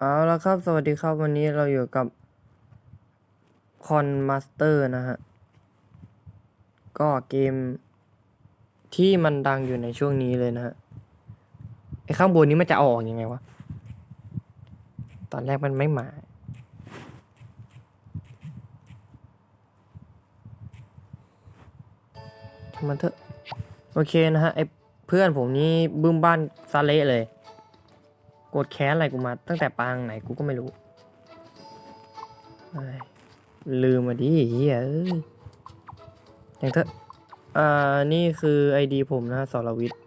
เอาละครับ สวัสดีครับ วันนี้เราอยู่กับคอนมาสเตอร์นะฮะ ก็เกมที่มันดังอยู่ในช่วงนี้เลยนะฮะ ไอข้างบนนี้มันจะเอาอกยังไงวะ ตอนแรกมันไม่มาทำมันเถอะ โอเคนะฮะ ไอเพื่อนผมนี่บึ้มบ้านซาเละเลย โกรธแค้นอะไรกูมา ตั้งแต่ปางไหนกูก็ไม่รู้ ลืมมาดิเฮียเอ้ยอย่างเถอะอ่า นี่คือไอดีผมนะสรวิทย์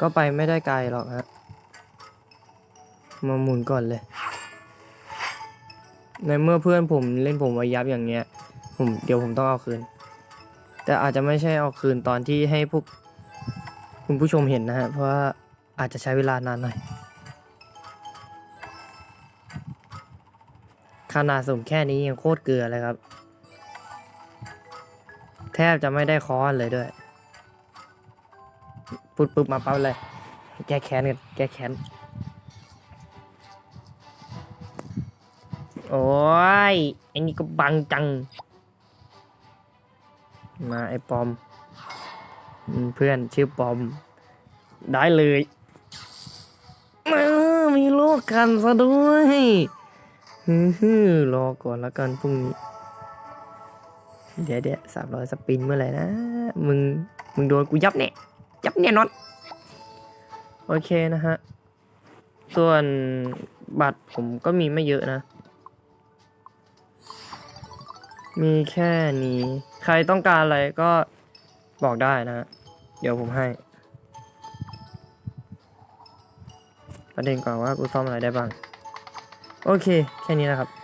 ก็ไปไม่ได้ไกลหรอกฮะ มาหมุนก่อนเลย ในเมื่อเพื่อนผมเล่นผมว้ยับอย่างเงี้ย ผมเดี๋ยวผมต้องเอาคืน แต่อาจจะไม่ใช่เอาคืนตอนที่ให้พวก คุณผู้ชมเห็นนะฮะ เพราะว่าอาจจะใช้เวลานานหน่อย ขนาดสุ่มแค่นี้ยังโคตรเกลือเลยครับ แทบจะไม่ได้คอนเลยด้วย ปุ๊บปุ๊บมาปั๊บเลย แก้แค้นกัน แก้แค้น โอ้ยไอ้นี่ก็บังจัง มาไอ้ปอม เพื่อนชื่อปอม ได้เลย มามีโลกกันซะด้วย ฮึ่มรอก่อนละกันพรุ่งนี้ เดี๋ยวเดี๋ยวสามร้อยสปินเมื่อไหร่นะ มึง มึงโดนกูยับเนี่ยยับเนี่ยนอน โอเคนะฮะ ส่วนบัตรผมก็มีไม่เยอะนะ มีแค่นี้ ใครต้องการอะไรก็บอกได้นะ เดี๋ยวผมให้ ประเด็นก่อนว่ากูซ่อมอะไรได้บ้าง โอเค แค่นี้นะครับ